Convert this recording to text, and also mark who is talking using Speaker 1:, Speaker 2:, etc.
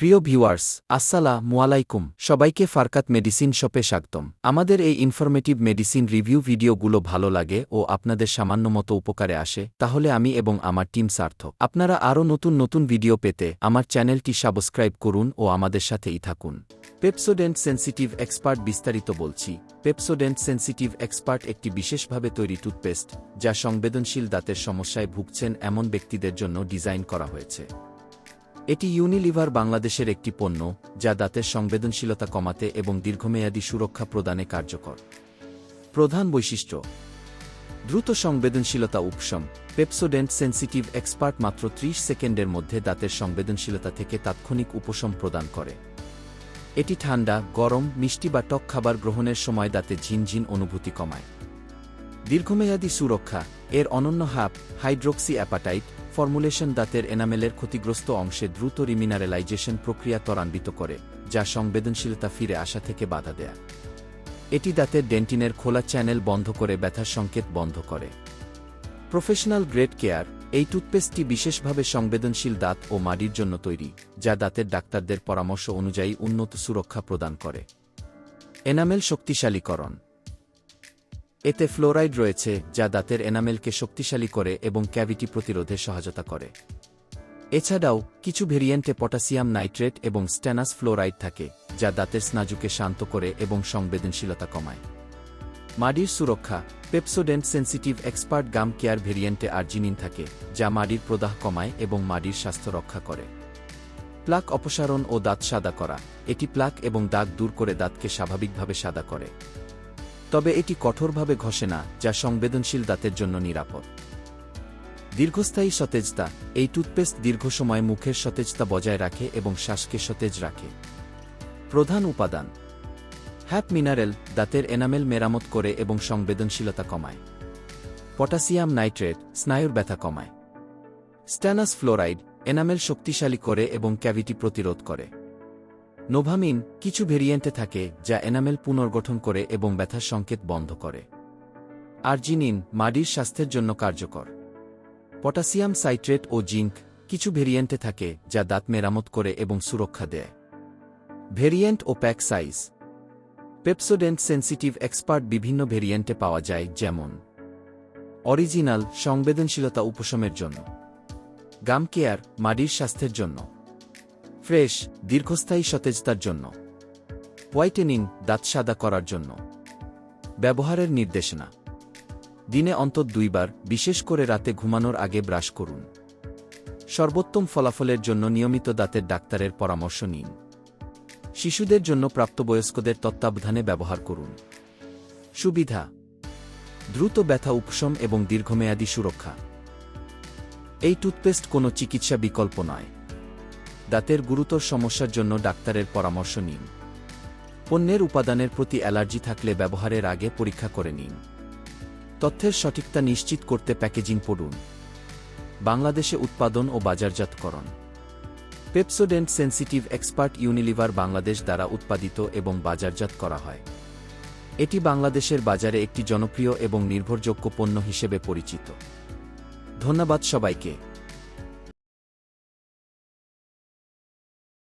Speaker 1: প্রিয় ভিউয়ার্স আসসালা মুয়ালাইকুম সবাইকে ফারকাত মেডিসিন শপে স্বাগতম। আমাদের এই ইনফরমেটিভ মেডিসিন রিভিউ ভিডিওগুলো ভালো লাগে ও আপনাদের সামান্য মতো উপকারে আসে, তাহলে আমি এবং আমার টিম সার্থক। আপনারা আরও নতুন নতুন ভিডিও পেতে আমার চ্যানেলটি সাবস্ক্রাইব করুন ও আমাদের সাথেই থাকুন। পেপসোডেন্ট সেন্সিটিভ এক্সপার্ট বিস্তারিত বলছি। পেপসোডেন্ট সেন্সিটিভ এক্সপার্ট একটি বিশেষভাবে তৈরি টুথপেস্ট যা সংবেদনশীল দাঁতের সমস্যায় ভুগছেন এমন ব্যক্তিদের জন্য ডিজাইন করা হয়েছে। এটি ইউনিলিভার বাংলাদেশের একটি পণ্য, যা দাঁতের সংবেদনশীলতা কমাতে এবং দীর্ঘমেয়াদী সুরক্ষা প্রদানে কার্যকর। প্রধান বৈশিষ্ট্য, দ্রুত সংবেদনশীলতা উপশম। পেপসোডেন্ট সেন্সিটিভ এক্সপার্ট মাত্র ৩০ সেকেন্ডের মধ্যে দাঁতের সংবেদনশীলতা থেকে তাৎক্ষণিক উপশম প্রদান করে। এটি ঠান্ডা, গরম, মিষ্টি বা টক খাবার গ্রহণের সময় দাঁতে ঝিনঝিন অনুভূতি কমায়। দীর্ঘমেয়াদী সুরক্ষা, এর অনন্য হাব হাইড্রোক্সি অ্যাপাটাইট ফর্মুলেশন দাঁতের এনামেলের ক্ষতিগ্রস্ত অংশে দ্রুত রিমিনারেলাইজেশন প্রক্রিয়া ত্বরান্বিত করে, যা সংবেদনশীলতা ফিরে আসা থেকে বাধা দেয়। এটি দাঁতের ডেন্টিনের খোলা চ্যানেল বন্ধ করে ব্যথার সংকেত বন্ধ করে। প্রফেশনাল গ্রেড কেয়ার, এই টুথপেস্টটি বিশেষভাবে সংবেদনশীল দাঁত ও মাড়ির জন্য তৈরি, যা দাঁতের ডাক্তারদের পরামর্শ অনুযায়ী উন্নত সুরক্ষা প্রদান করে। এনামেল শক্তিশালীকরণ এতে ফ্লোরাইড রয়েছে, যা দাঁতের এনামেলকে শক্তিশালী করে এবং ক্যাভিটি প্রতিরোধে সহায়তা করে। এছাড়াও, কিছু ভেরিয়েন্টে পটাসিয়াম নাইট্রেট এবং স্ট্যানাস ফ্লোরাইড থাকে, যা দাঁতের স্নাজুকে শান্ত করে এবং সংবেদনশীলতা কমায়। মাডির সুরক্ষা, Pepsodent sensitive expert gum care ভেরিয়েন্টে arginine থাকে, যা মাডির প্রদাহ কমায় এবং মাডির স্বাস্থ্য রক্ষা করে। প্লাক অপসারণ ও দাঁত সাদা করা, এটি প্লাক এবং দাগ দূর করে দাঁতকে স্বাভাবিকভাবে সাদা করে। তবে এটি কঠোরভাবে ঘষে না, যা সংবেদনশীল দাঁতের জন্য নিরাপদ। দীর্ঘস্থায়ী সতেজতা, এই টুথপেস্ট দীর্ঘ সময় মুখের সতেজতা বজায় রাখে এবং শ্বাসকে সতেজ রাখে। প্রধান উপাদান, হ্যাপ মিনারেল, দাঁতের এনামেল মেরামত করে এবং সংবেদনশীলতা কমায়। পটাসিয়াম নাইট্রেট, স্নায়ুর ব্যথা কমায়। স্ট্যানাস ফ্লোরাইড, এনামেল শক্তিশালী করে এবং ক্যাভিটি প্রতিরোধ করে। নোভামিন কিছু ভেরিয়েন্টে থাকে যা এনামেল পুনর্গঠন করে এবং ব্যথার সংকেত বন্ধ করে। আর্জিনিন, মাডির স্বাস্থ্যের জন্য কার্যকর। পটাসিয়াম সাইট্রেট ও জিঙ্ক কিছু ভেরিয়েন্টে থাকে যা দাঁত মেরামত করে এবং সুরক্ষা দেয়। ভেরিয়েন্ট ও pack size. Pepsodent sensitive expert বিভিন্ন ভেরিয়েন্টে পাওয়া যায়, যেমন অরিজিনাল, সংবেদনশীলতা উপশমের জন্য। গাম কেয়ার, মাডির স্বাস্থ্যের জন্য। ফ্রেশ, দীর্ঘস্থায়ী সতেজতার জন্য। হোয়াইটেনিং দাঁত সাদা করার জন্য। ব্যবহারের নির্দেশনা। দিনে অন্তত দুইবার, বিশেষ করে রাতে ঘুমানোর আগে ব্রাশ করুন। সর্বোত্তম ফলাফলের জন্য নিয়মিত দাঁতের ডাক্তারের পরামর্শ নিন। শিশুদের জন্য প্রাপ্তবয়স্কদের তত্ত্বাবধানে ব্যবহার করুন। সুবিধা। দ্রুত ব্যথা উপশম এবং দীর্ঘমেয়াদী সুরক্ষা। এই টুথপেস্ট কোনো চিকিৎসা বিকল্প নয়। দাঁতের গুরুতর সমস্যার জন্য ডাক্তারের পরামর্শ নিন। পণ্যের উপাদানের প্রতি অ্যালার্জি থাকলে ব্যবহারের আগে পরীক্ষা করে নিন। তথ্যের সঠিকতা নিশ্চিত করতে প্যাকেজিং পড়ুন। বাংলাদেশে উৎপাদন ও বাজারজাতকরণ। Pepsodent sensitive expert Unilever Bangladesh দ্বারা উৎপাদিত এবং বাজারজাত করা হয়। এটি বাংলাদেশের বাজারে একটি জনপ্রিয় এবং নির্ভরযোগ্য পণ্য হিসেবে পরিচিত। ধন্যবাদ সবাইকে।